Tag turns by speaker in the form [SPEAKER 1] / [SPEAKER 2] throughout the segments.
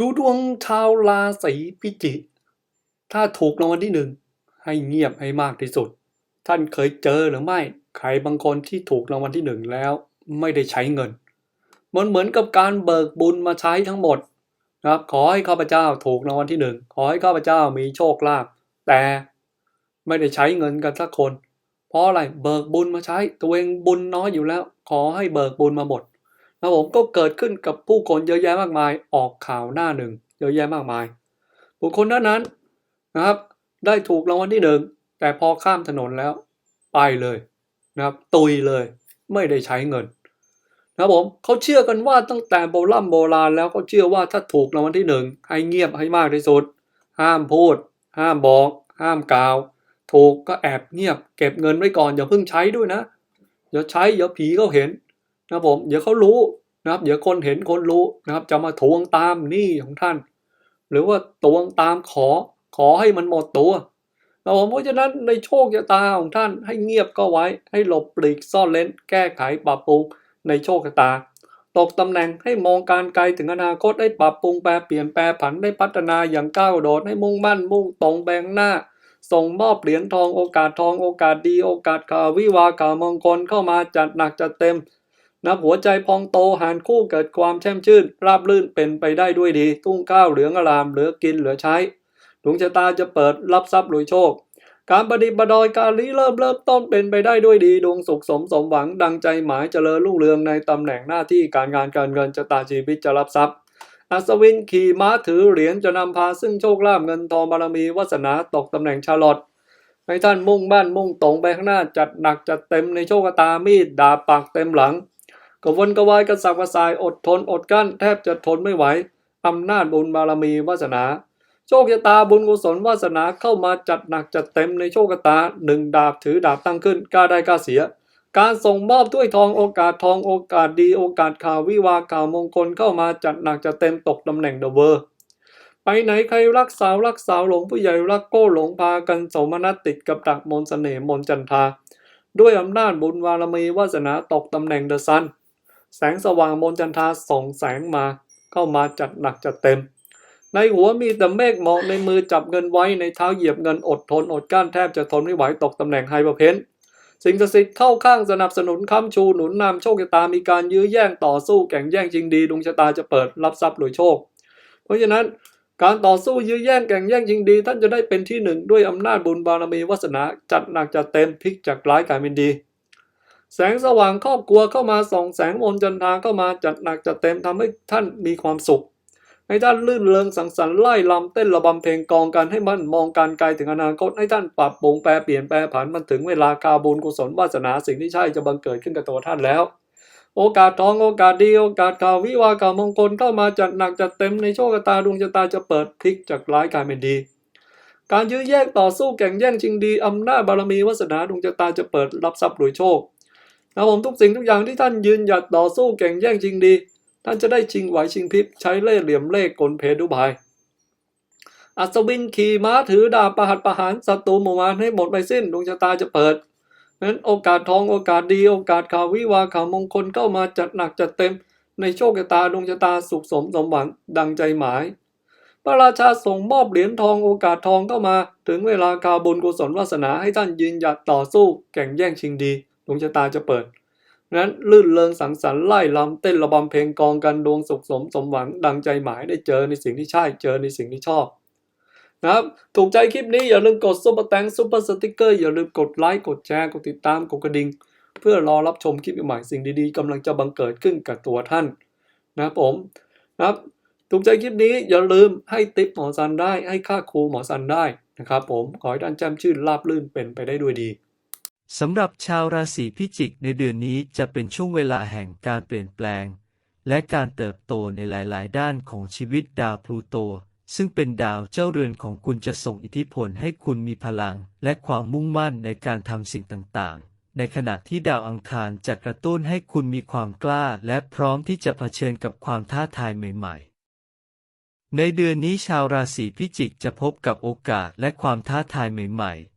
[SPEAKER 1] ดูดวงชาวราศีพิจิก ถ้าถูกรางวัลที่หนึ่งให้เงียบให้มากที่สุด ท่านเคยเจอหรือไม่ ใครบางคนที่ถูกรางวัลที่หนึ่งแล้วไม่ได้ใช้เงิน มันเหมือนกับการเบิกบุญมาใช้ทั้งหมดนะครับ ขอให้ข้าพเจ้าถูกรางวัลที่หนึ่ง ขอให้ข้าพเจ้ามีโชคลาภ แต่ไม่ได้ใช้เงินกันสักคน เพราะอะไร เบิกบุญมาใช้ ตัวเองบุญน้อยอยู่แล้ว ขอให้เบิกบุญมาหมด นะผมก็เกิดขึ้นกับผู้คนเยอะแยะมากมาย ออกข่าวหน้าหนึ่ง เยอะแยะมากมาย บุคคลนั้นนั้นนะครับ ได้ถูกรางวัลที่หนึ่งแต่พอข้ามถนนแล้ว ไปเลยนะครับ ตุยเลย ไม่ได้ใช้เงิน นะผมเขาเชื่อกันว่าตั้งแต่โบราณโบราณแล้วเขาเชื่อว่าถ้าถูกรางวัลที่หนึ่งให้เงียบให้มากที่สุด ห้ามพูด ห้ามบอก ห้ามกล่าว ถูกก็แอบเงียบ เก็บเงินไว้ก่อนอย่าเพิ่งใช้ด้วยนะอย่าใช้เดี๋ยวผีเขาเห็น นะผมเดี๋ยวเขารู้นะครับ เดี๋ยวคนเห็นคนรู้นะครับ จะมาทวงตามหนี้ของท่าน หรือว่าทวงตามขอขอให้มันหมดตัวนะผมเพราะฉะนั้นในโชคชะตาของท่านให้เงียบก็ไว้ให้หลบปลีกซ่อนเลนแก้ไขปรับปรุงในโชคชะตา ตกตำแหน่งให้มองการไกลถึงอนาคตให้ปรับปรุงแปรเปลี่ยนแปรผันได้พัฒนาอย่างก้าวโดดให้มุ่งมั่นมุ่งตรงแบงหน้าส่งมอบเหรียญทองโอกาสทองโอกาสดีโอกาสข่าววิวาข่าวมงคลเข้ามาจัดหนักจัดเต็ม นับหัวใจพองโตหานคู่เกิดความแช่มชื่น ราบรื่นเป็นไปได้ด้วยดีทุ่งข้าวเหลืองอารามเหลือกินเหลือใช้ดวงชะตาจะเปิดรับทรัพย์รวยโชค การประดิษฐ์ประดอยการริเริ่มเริ่มต้นเป็นไปได้ด้วยดีดวงสุขสมสมหวังดังใจหมายเจริญรุ่งเรืองในตำแหน่งหน้าที่การงานการเงินชะตาชีวิตจะรับทรัพย์อัศวินขี่ม้าถือเหรียญจะนำพาซึ่งโชคลาภเงินทองบารมีวาสนาตกตำแหน่งชาลอตให้ท่านมุ่งบ้านมุ่งตรงไปข้างหน้าจัดหนักจัดเต็มในโชคตามีดดาบปากเต็มหลัง กวนกวายกระสับกระส่ายอดทนอดกั้นแทบจะทนไม่ไหวอำนาจบุญบารมีวาสนา โชคชะตาบุญกุศลวาสนาเข้ามาจัดหนักจัดเต็มในโชคชะตาหนึ่งดาบถือดาบตั้งขึ้นกล้าได้กล้าเสีย การส่งมอบถ้วยทองโอกาสทองโอกาสดีโอกาสข่าววิวาข่าวมงคลเข้ามาจัดหนักจัดเต็มตกตำแหน่งเดอะเวอร์ไปไหนใครรักสาวรักสาวหลงผู้ใหญ่รักโก้หลงพากันสมนัตติดกับดักมนเสน่ห์มนจันทาด้วยอำนาจบุญวารมีวาสนาตกตำแหน่งเดอะซัน แสงสว่างมนจันทราส่องแสงมาเข้ามาจัดหนักจัดเต็ม ในหัวมีแต่เมฆหมอกในมือจับเงินไว้ในเท้าเหยียบเงินอดทนอดกลั้นแทบจะทนไม่ไหวตกตำแหน่งไฮเปอร์เพนสิ่งศักดิ์สิทธิ์เข้าข้างสนับสนุนค้ำชูหนุนนำโชคชะตามีการยื้อแย่งต่อสู้แข่งแย่งจริงดีดวงชะตาจะเปิดรับทรัพย์รวยโชค เพราะฉะนั้นการต่อสู้ยื้อแย่งแข่งแย่งจริงดี ท่านจะได้เป็นที่หนึ่งด้วยอำนาจบุญบารมีวาสนาจัดหนักจัดเต็มพลิกจากร้ายกลายเป็นดี แสงสว่างครอบครัวเข้ามาส่องแสงมนจันทราเข้ามาจัดหนักจัดเต็มทำให้ท่านมีความสุข ให้ท่านลื่นเริงสังสรรค์ไล่ลำเต้นระบำเพลงกองกันให้มันมองการไกลถึงอนาคตให้ท่านปรับปรุงแปรเปลี่ยนแปรผันมันถึงเวลาคาบุญกุศลวาสนาสิ่งที่ใช่จะบังเกิดขึ้นกับตัวท่านแล้ว โอกาสทองโอกาสดีโอกาสข่าววิวาข่าวมงคลเข้ามาจัดหนักจัดเต็มในโชคตาดวงชะตาจะเปิดพลิกจากร้ายกลายเป็นดีการยื้อแย่งต่อสู้แข่งแย่งชิงดีอำนาจบารมีวาสนาดวงชะตาจะเปิดรับทรัพย์รวยโชค นะผมทุกสิ่งทุกอย่างที่ท่านยืนหยัดต่อสู้แข่งแย่งชิงดี ท่านจะได้ชิงไหวชิงพริบใช้เล่ห์เหลี่ยมเล่ห์กลเพดุบายอัศวินขี่ม้าถือดาบประหัตประหารศัตรูหมู่มารให้หมดไปสิ้นดวงชะตาจะเปิดนั้นโอกาสทองโอกาสดีโอกาสข่าววิวาข่าวมงคลเข้ามาจัดหนักจัดเต็ม ในโชคชะตาดวงชะตาสุขสมสมหวังดังใจหมาย พระราชาส่งมอบเหรียญทองโอกาสทองเข้ามา ถึงเวลาข่าวบุญกุศลวาสนาให้ท่านยืนหยัดต่อสู้แข่งแย่งชิงดี ดวงชะตาจะเปิดนั้นลื่นเริงสังสรรค์ไล่ลำเต้นระบำเพลงกองกันดวงสุขสมสมหวังดังใจหมายได้เจอในสิ่งที่ใช่เจอในสิ่งที่ชอบนะครับถูกใจคลิปนี้อย่าลืมกดซุปเปอร์แตงซุปเปอร์สติกเกอร์อย่าลืมกดไลค์กดแชร์กดติดตามกดกระดิ่งเพื่อรอรับชมคลิปใหม่สิ่งดีๆกำลังจะบังเกิดขึ้นกับตัวท่านนะครับผมนะครับถูกใจคลิปนี้อย่าลืมให้ติปหมอซันได้ให้ค่าครูหมอซันได้นะครับผมขอให้ท่านแจ่มชื่นราบลื่นเป็นไปได้ด้วยดี
[SPEAKER 2] สำหรับชาวราศีพิจิกในเดือนนี้จะเป็นช่วงเวลาแห่งการเปลี่ยนแปลง และการเติบโตในหลาย ๆ ด้านของชีวิตดาวพลูโต ซึ่งเป็นดาวเจ้าเรือนของคุณจะส่งอิทธิพลให้คุณมีพลัง และความมุ่งมั่นในการทำสิ่งต่าง ๆ ในขณะที่ดาวอังคารจะกระตุ้นให้คุณมีความกล้า และพร้อมที่จะเผชิญกับความท้าทายใหม่ ๆในเดือนนี้ชาวราศีพิจิกจะพบกับโอกาสและความท้าทายใหม่ๆ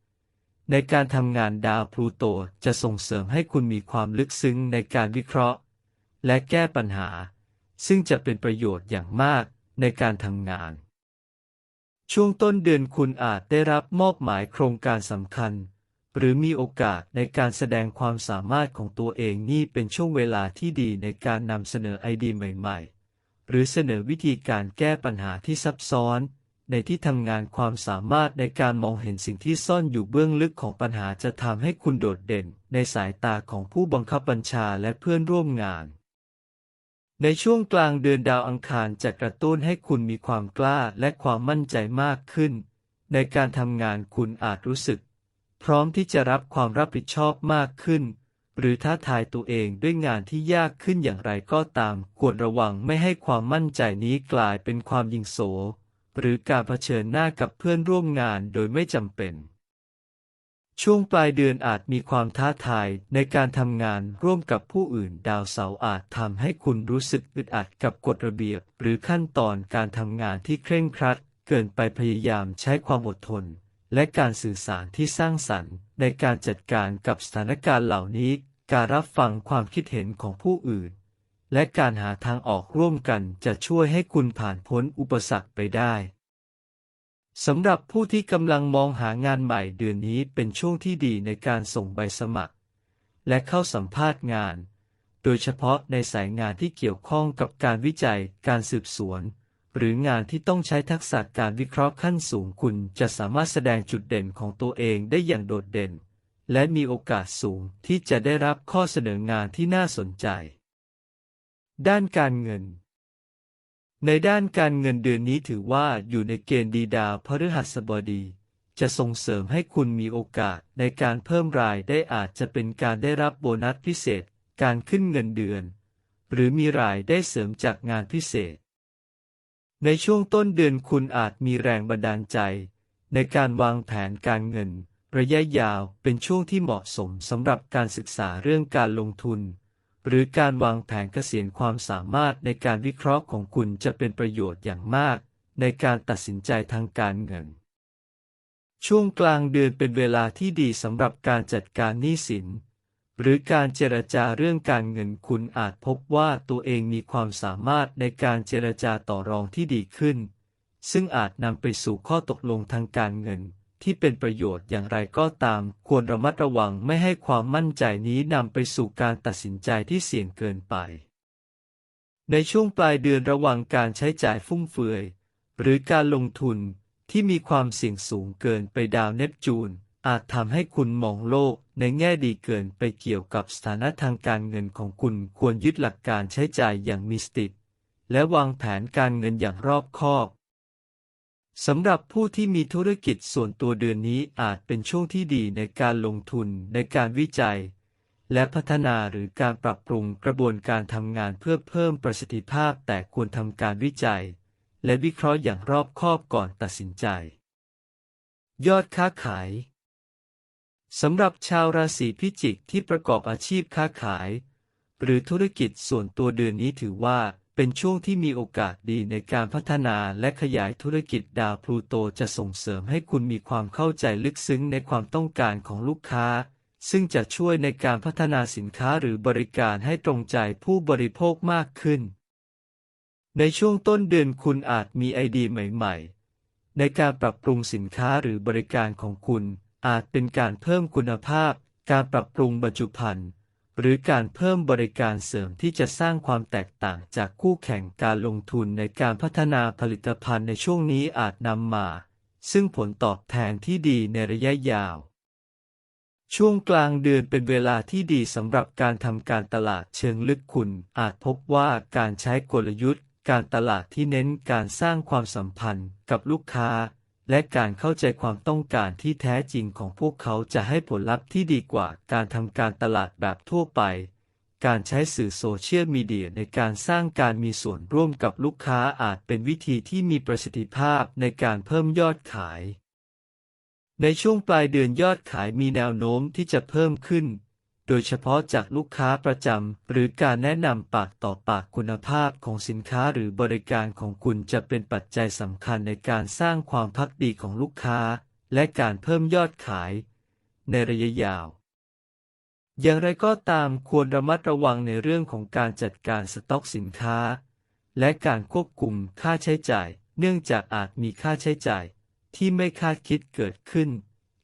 [SPEAKER 2] ในการทำงานดาวพลูโตจะส่งเสริมให้คุณมีความลึกซึ้งในการวิเคราะห์ และแก้ปัญหา ซึ่งจะเป็นประโยชน์อย่างมากในการทำงาน ช่วงต้นเดือนคุณอาจได้รับมอบหมายโครงการสำคัญ หรือมีโอกาสในการแสดงความสามารถของตัวเองนี่เป็นช่วงเวลาที่ดีในการนำเสนอไอเดียใหม่ ๆ หรือเสนอวิธีการแก้ปัญหาที่ซับซ้อน ในที่ทำงานความสามารถในการมองเห็นสิ่งที่ซ่อนอยู่เบื้องลึกของปัญหาจะทำให้คุณโดดเด่น ในสายตาของผู้บังคับบัญชาและเพื่อนร่วมงาน ในช่วงกลางเดือนดาวอังคารจะกระตุ้นให้คุณมีความกล้าและความมั่นใจมากขึ้น ในการทำงานคุณอาจรู้สึก พร้อมที่จะรับความรับผิดชอบมากขึ้น หรือท้าทายตัวเองด้วยงานที่ยากขึ้นอย่างไรก็ตาม ควรระวังไม่ให้ความมั่นใจนี้กลายเป็นความยิงโส หรือการเผชิญหน้ากับเพื่อนร่วมงานโดยไม่จำเป็น ช่วงปลายเดือนอาจมีความท้าทายในการทำงานร่วมกับผู้อื่น ดาวเสาร์อาจทำให้คุณรู้สึกอึดอัดกับกฎระเบียบ หรือขั้นตอนการทำงานที่เคร่งครัด เกินไปพยายามใช้ความอดทน และการสื่อสารที่สร้างสรรค์ ในการจัดการกับสถานการณ์เหล่านี้ การรับฟังความคิดเห็นของผู้อื่น และการหาทางออกร่วมกันจะช่วยให้คุณผ่านพ้นอุปสรรคไปได้สำหรับผู้ที่กำลังมองหางานใหม่เดือนนี้เป็นช่วงที่ดีในการส่งใบสมัคร และเข้าสัมภาษณ์งาน โดยเฉพาะในสายงานที่เกี่ยวข้องกับการวิจัย การสืบสวน หรืองานที่ต้องใช้ทักษะการวิเคราะห์ขั้นสูงคุณจะสามารถแสดงจุดเด่นของตัวเองได้อย่างโดดเด่น และมีโอกาสสูงที่จะได้รับข้อเสนองานที่น่าสนใจ ด้านการเงิน ในด้านการเงินเดือนนี้ถือว่าอยู่ในเกณฑ์ดีดาวพฤหัสบดี จะส่งเสริมให้คุณมีโอกาสในการเพิ่มรายได้อาจจะเป็นการได้รับโบนัสพิเศษ การขึ้นเงินเดือน หรือมีรายได้เสริมจากงานพิเศษ ในช่วงต้นเดือนคุณอาจมีแรงบันดาลใจ ในการวางแผนการเงิน ระยะยาวเป็นช่วงที่เหมาะสมสำหรับการศึกษาเรื่องการลงทุน หรือการวางแผนเกษียณความสามารถในการวิเคราะห์ของคุณจะเป็นประโยชน์อย่างมาก ในการตัดสินใจทางการเงิน ช่วงกลางเดือนเป็นเวลาที่ดีสำหรับการจัดการหนี้สิน หรือการเจรจาเรื่องการเงินคุณอาจพบว่าตัวเองมีความสามารถในการเจรจาต่อรองที่ดีขึ้น ซึ่งอาจนำไปสู่ข้อตกลงทางการเงิน ที่เป็นประโยชน์อย่างไรก็ตาม ควรระมัดระวังไม่ให้ความมั่นใจนี้นำไปสู่การตัดสินใจที่เสี่ยงเกินไป ในช่วงปลายเดือนระวังการใช้จ่ายฟุ่มเฟือย หรือการลงทุนที่มีความเสี่ยงสูงเกินไปดาวเนปจูน อาจทำให้คุณมองโลกในแง่ดีเกินไปเกี่ยวกับสถานะทางการเงินของคุณควรยึดหลักการใช้จ่ายอย่างมีสติและวางแผนการเงินอย่างรอบคอบ สำหรับผู้ที่มีธุรกิจส่วนตัวเดือนนี้อาจเป็นช่วงที่ดีในการลงทุนในการวิจัย และพัฒนาหรือการปรับปรุงกระบวนการทำงานเพื่อเพิ่มประสิทธิภาพแต่ควรทำการวิจัย และวิเคราะห์อย่างรอบคอบก่อนตัดสินใจ ยอดค้าขายสำหรับชาวราศีพิจิกที่ประกอบอาชีพค้าขาย หรือธุรกิจส่วนตัวเดือนนี้ถือว่า เป็นช่วงที่มีโอกาสดีในการพัฒนาและขยายธุรกิจดาวพลูโตจะส่งเสริมให้คุณมีความเข้าใจลึกซึ้งในความต้องการของลูกค้า ซึ่งจะช่วยในการพัฒนาสินค้าหรือบริการให้ตรงใจผู้บริโภคมากขึ้น ในช่วงต้นเดือนคุณอาจมีไอเดียใหม่ ๆ ในการปรับปรุงสินค้าหรือบริการของคุณ อาจเป็นการเพิ่มคุณภาพ การปรับปรุงบรรจุภัณฑ์ หรือการเพิ่มบริการเสริมที่จะสร้างความแตกต่างจากคู่แข่งการลงทุนในการพัฒนาผลิตภัณฑ์ในช่วงนี้อาจนำมา ซึ่งผลตอบแทนที่ดีในระยะยาว ช่วงกลางเดือนเป็นเวลาที่ดีสำหรับการทำการตลาดเชิงลึกคุณ อาจพบว่าการใช้กลยุทธ์ การตลาดที่เน้นการสร้างความสัมพันธ์กับลูกค้า และการเข้าใจความต้องการที่แท้จริงของพวกเขาจะให้ผลลัพธ์ที่ดีกว่าการทำการตลาดแบบทั่วไป การใช้สื่อโซเชียลมีเดียในการสร้างการมีส่วนร่วมกับลูกค้าอาจเป็นวิธีที่มีประสิทธิภาพในการเพิ่มยอดขาย ในช่วงปลายเดือนยอดขายมีแนวโน้มที่จะเพิ่มขึ้น โดยเฉพาะจากลูกค้าประจำ หรือการแนะนำปากต่อปากคุณภาพของสินค้าหรือบริการของคุณจะเป็นปัจจัยสำคัญในการสร้างความพักดีของลูกค้า และการเพิ่มยอดขาย ในระยะยาว อย่างไรก็ตามควรระมัดระวังในเรื่องของการจัดการสต็อกสินค้า และการควบคุมค่าใช้จ่าย เนื่องจากอาจมีค่าใช้จ่าย ที่ไม่คาดคิดเกิดขึ้น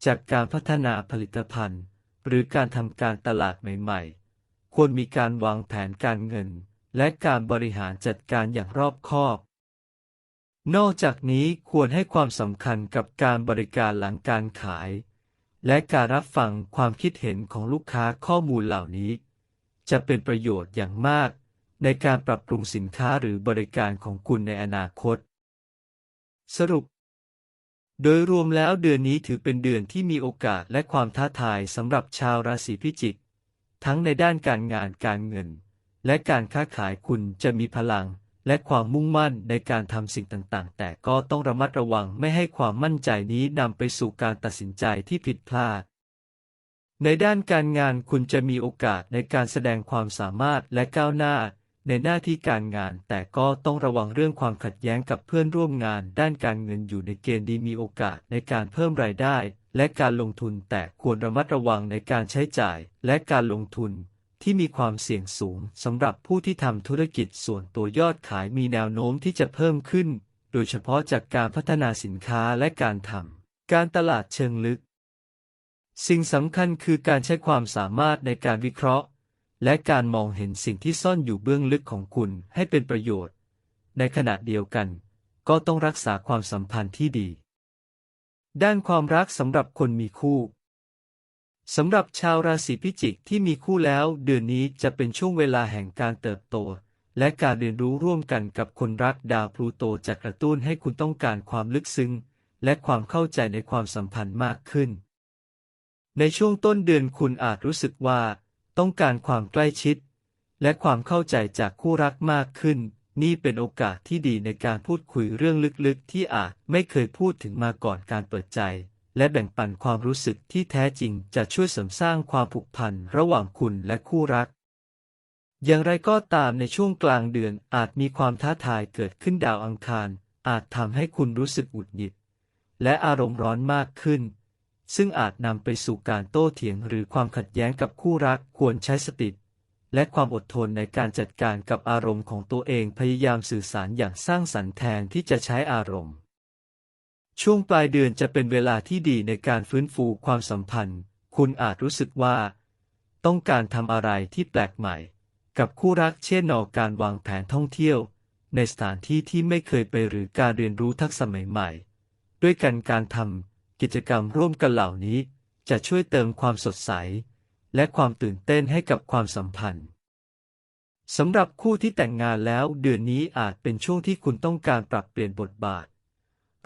[SPEAKER 2] จากการพัฒนาผลิตภัณฑ์ หรือการทำการตลาดใหม่ๆ ควรมีการวางแผนการเงิน และการบริหารจัดการอย่างรอบคอบ นอกจากนี้ควรให้ความสำคัญกับการบริการหลังการขาย และการรับฟังความคิดเห็นของลูกค้าข้อมูลเหล่านี้ จะเป็นประโยชน์อย่างมากในการปรับปรุงสินค้าหรือบริการของคุณในอนาคต สรุป โดยรวมแล้วเดือนนี้ถือเป็นเดือนที่มีโอกาสและความท้าทายสำหรับชาวราศีพิจิก ทั้งในด้านการงานการเงิน และการค้าขายคุณจะมีพลัง และความมุ่งมั่นในการทำสิ่งต่างๆ แต่ก็ต้องระมัดระวังไม่ให้ความมั่นใจนี้นำไปสู่การตัดสินใจที่ผิดพลาด ในด้านการงานคุณจะมีโอกาสในการแสดงความสามารถและก้าวหน้า ในหน้าที่การงาน แต่ก็ต้องระวังเรื่องความขัดแย้งกับเพื่อนร่วมงาน ด้านการเงินอยู่ในเกณฑ์ดีมีโอกาสในการเพิ่มรายได้ และการลงทุนแต่ควรระมัดระวังในการใช้จ่าย และการลงทุน ที่มีความเสี่ยงสูงสำหรับผู้ที่ทำธุรกิจส่วนตัวยอดขายมีแนวโน้มที่จะเพิ่มขึ้น โดยเฉพาะจากการพัฒนาสินค้าและการทำการตลาดเชิงลึก สิ่งสำคัญคือการใช้ความสามารถในการวิเคราะห์ และการมองเห็นสิ่งที่ซ่อนอยู่เบื้องลึกของคุณให้เป็นประโยชน์ ในขณะเดียวกัน ก็ต้องรักษาความสัมพันธ์ที่ดี ด้านความรักสำหรับคนมีคู่สำหรับชาวราศีพิจิกที่มีคู่แล้ว เดือนนี้จะเป็นช่วงเวลาแห่งการเติบโต และการเรียนรู้ร่วมกันกับคนรักดาวพลูโตจะกระตุ้นให้คุณต้องการความลึกซึ้ง และความเข้าใจในความสัมพันธ์มากขึ้น ในช่วงต้นเดือนคุณอาจรู้สึกว่า ต้องการความใกล้ชิด และความเข้าใจจากคู่รักมากขึ้น นี่เป็นโอกาสที่ดีในการพูดคุยเรื่องลึกๆ ที่อาจไม่เคยพูดถึงมาก่อนการเปิดใจ และแบ่งปันความรู้สึกที่แท้จริงจะช่วยเสริมสร้างความผูกพันระหว่างคุณและคู่รัก อย่างไรก็ตามในช่วงกลางเดือนอาจมีความท้าทายเกิดขึ้นดาวอังคาร อาจทำให้คุณรู้สึกหงุดหงิด และอารมณ์ร้อนมากขึ้น ซึ่งอาจนำไปสู่การโต้เถียงหรือความขัดแย้งกับคู่รักควรใช้สติและความอดทนในการจัดการกับอารมณ์ของตัวเองพยายามสื่อสารอย่างสร้างสรรค์แทนที่จะใช้อารมณ์ ช่วงปลายเดือนจะเป็นเวลาที่ดีในการฟื้นฟูความสัมพันธ์ คุณอาจรู้สึกว่า ต้องการทำอะไรที่แปลกใหม่ กับคู่รักเช่นนอการวางแผนท่องเที่ยว ในสถานที่ที่ไม่เคยไปหรือการเรียนรู้ทักษะใหม่ๆด้วยกันการทำ กิจกรรมร่วมกันเหล่านี้จะช่วยเติมความสดใส และความตื่นเต้นให้กับความสัมพันธ์สำหรับคู่ที่แต่งงานแล้วเดือนนี้อาจเป็นช่วงที่คุณต้องการปรับเปลี่ยนบทบาท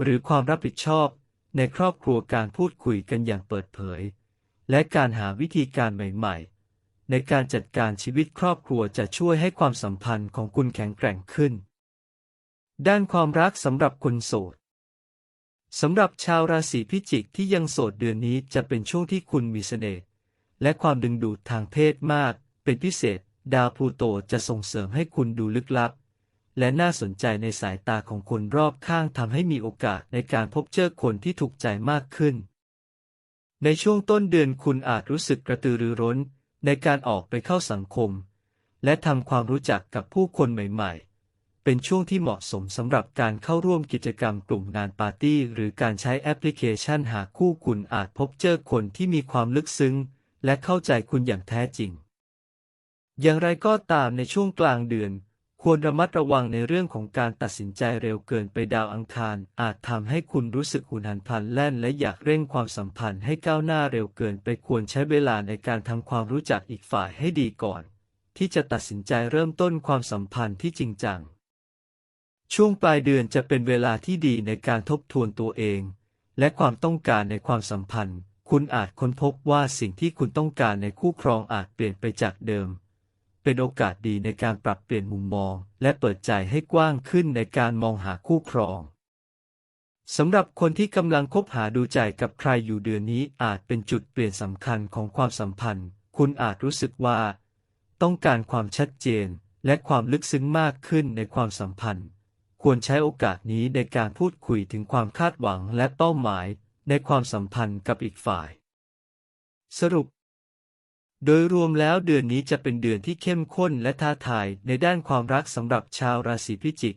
[SPEAKER 2] หรือความรับผิดชอบในครอบครัวการพูดคุยกันอย่างเปิดเผย และการหาวิธีการใหม่ ๆ ในการจัดการชีวิตครอบครัวจะช่วยให้ความสัมพันธ์ของคุณแข็งแกร่งขึ้น ด้านความรักสำหรับคนโสด สำหรับชาวราศีพิจิกที่ยังโสดเดือนนี้จะเป็นช่วงที่คุณมีเสน่ห์และความดึงดูดทางเพศมาก เป็นพิเศษ ดาวพลูโตจะส่งเสริมให้คุณดูลึกลับ และน่าสนใจในสายตาของคนรอบข้างทำให้มีโอกาสในการพบเจอคนที่ถูกใจมากขึ้น ในช่วงต้นเดือนคุณอาจรู้สึกกระตือรือร้น ในการออกไปเข้าสังคม และทำความรู้จักกับผู้คนใหม่ ๆ เป็นช่วงที่เหมาะสมสำหรับการเข้าร่วมกิจกรรมกลุ่มงานปาร์ตี้ หรือการใช้แอปพลิเคชันหาคู่คุณอาจพบเจอคนที่มีความลึกซึ้ง และเข้าใจคุณอย่างแท้จริง อย่างไรก็ตามในช่วงกลางเดือน ควรระมัดระวังในเรื่องของการตัดสินใจเร็วเกินไปดาวอังคาร อาจทำให้คุณรู้สึกหุนหันพลันแล่น และอยากเร่งความสัมพันธ์ให้ก้าวหน้าเร็วเกินไปควรใช้เวลาในการทำความรู้จักอีกฝ่ายให้ดีก่อน ที่จะตัดสินใจเริ่มต้นความสัมพันธ์ที่จริงจัง ช่วงปลายเดือนจะเป็นเวลาที่ดีในการทบทวนตัวเอง และความต้องการในความสัมพันธ์ คุณอาจค้นพบว่าสิ่งที่คุณต้องการในคู่ครองอาจเปลี่ยนไปจากเดิม เป็นโอกาสดีในการปรับเปลี่ยนมุมมอง และเปิดใจให้กว้างขึ้นในการมองหาคู่ครองสำหรับคนที่กำลังคบหาดูใจกับใครอยู่เดือนนี้อาจเป็นจุดเปลี่ยนสำคัญของความสัมพันธ์ คุณอาจรู้สึกว่า ต้องการความชัดเจน และความลึกซึ้งมากขึ้นในความสัมพันธ์ ควรใช้โอกาสนี้ในการพูดคุยถึงความคาดหวังและเป้าหมายในความสัมพันธ์กับอีกฝ่าย สรุป โดยรวมแล้วเดือนนี้จะเป็นเดือนที่เข้มข้นและท้าทายในด้านความรักสำหรับชาวราศีพิจิก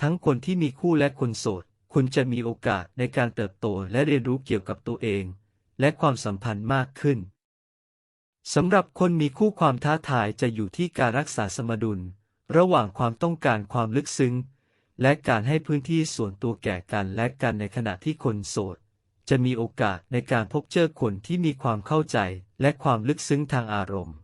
[SPEAKER 2] ทั้งคนที่มีคู่และคนโสด คุณจะมีโอกาสในการเติบโตและเรียนรู้เกี่ยวกับตัวเอง และความสัมพันธ์มากขึ้นสำหรับคนมีคู่ความท้าทายจะอยู่ที่การรักษาสมดุล ระหว่างความต้องการความลึกซึ้ง และการให้พื้นที่ส่วนตัวแก่กันและกันในขณะที่คนโสด จะมีโอกาสในการพบเจอคนที่มีความเข้าใจและความลึกซึ้งทางอารมณ์